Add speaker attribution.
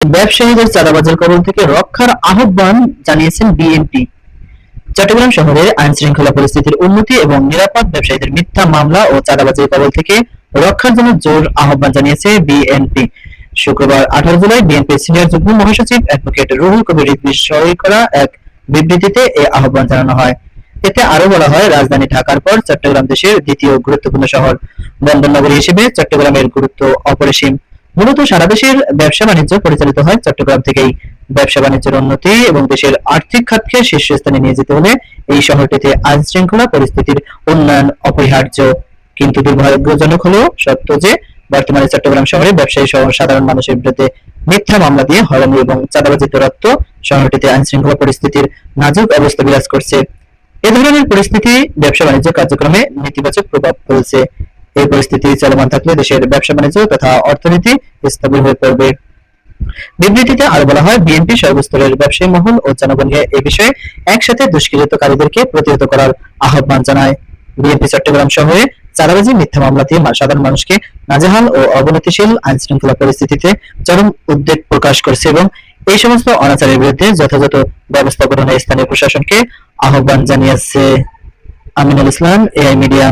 Speaker 1: ব্যবসায়ীদের চাঁদাবাজের কবল থেকে রক্ষার আহ্বান জানিয়েছেন বিএনপি চট্টগ্রাম শহরের আইন শৃঙ্খলা পরিস্থিতির উন্নতি এবং নিরাপদ ব্যবসায়ীদের মিথ্যা মামলা ও চাঁদাবাজির কবল থেকে রক্ষার জন্য জোর আহ্বান জানিয়েছে বিএনপি শুক্রবার আঠারো জুলাই বিএনপি সিনিয়র যুগ্ম মহাসচিব অ্যাডভোকেট রুহুল কবির সই করা এক বিবৃতিতে এ আহ্বান জানানো হয়। এতে আরও বলা হয়, রাজধানী ঢাকার পর চট্টগ্রাম দেশের দ্বিতীয় গুরুত্বপূর্ণ শহর বন্দর নগরী হিসেবে চট্টগ্রামের গুরুত্ব অপরিসীম। মূলত সারা দেশের ব্যবসা বাণিজ্য পরিচালিত হয় চট্টগ্রাম থেকেই। ব্যবসা বাণিজ্যের উন্নতি এবং দেশের আর্থিক খাতকে শীর্ষস্থানে নিয়ে যেতে হলে এই শহরটিতে আইন শৃঙ্খলা পরিস্থিতির উন্নয়ন অপরিহার্য। কিন্তু দুর্ভাগ্যজনক হলেও সত্য যে, বর্তমানে চট্টগ্রাম শহরে ব্যবসায়ী সহ সাধারণ মানুষের বিরুদ্ধে মিথ্যা মামলা দিয়ে হয়রানি এবং চাঁদাবাজির দৌরাত্ম শহরটিতে আইন শৃঙ্খলা পরিস্থিতির নাজুক অবস্থা বিরাজ করছে। এ ধরনের পরিস্থিতি ব্যবসা বাণিজ্য কার্যক্রমে নেতিবাচক প্রভাব ফেলছে। এই পরিস্থিতি চলমান থাকলে দেশের ব্যবসা বাণিজ্য তথা অর্থনীতি স্থবির হয়ে পড়বে। বিবৃতিতে আরও বলা হয়, বিএনপি সর্বস্তরের ব্যবসায়ী মহল ও জনগণকে এ বিষয়ে একসাথে দুষ্কৃতকারীদেরকে প্রতিহত করার আহ্বান জানায়। বিএনপি চট্টগ্রাম শহরে চাঁদাবাজি, মিথ্যা মামলা দিয়ে সাধারণ মানুষকে নাজেহাল ও অবনতিশীল আইন শৃঙ্খলা পরিস্থিতিতে চরম উদ্বেগ প্রকাশ করছে এবং এই সমস্ত অনাচারের বিরুদ্ধে যথাযথ ব্যবস্থা গ্রহণে স্থানীয় প্রশাসনকে আহ্বান জানিয়েছে। Aminul Islam, AI media.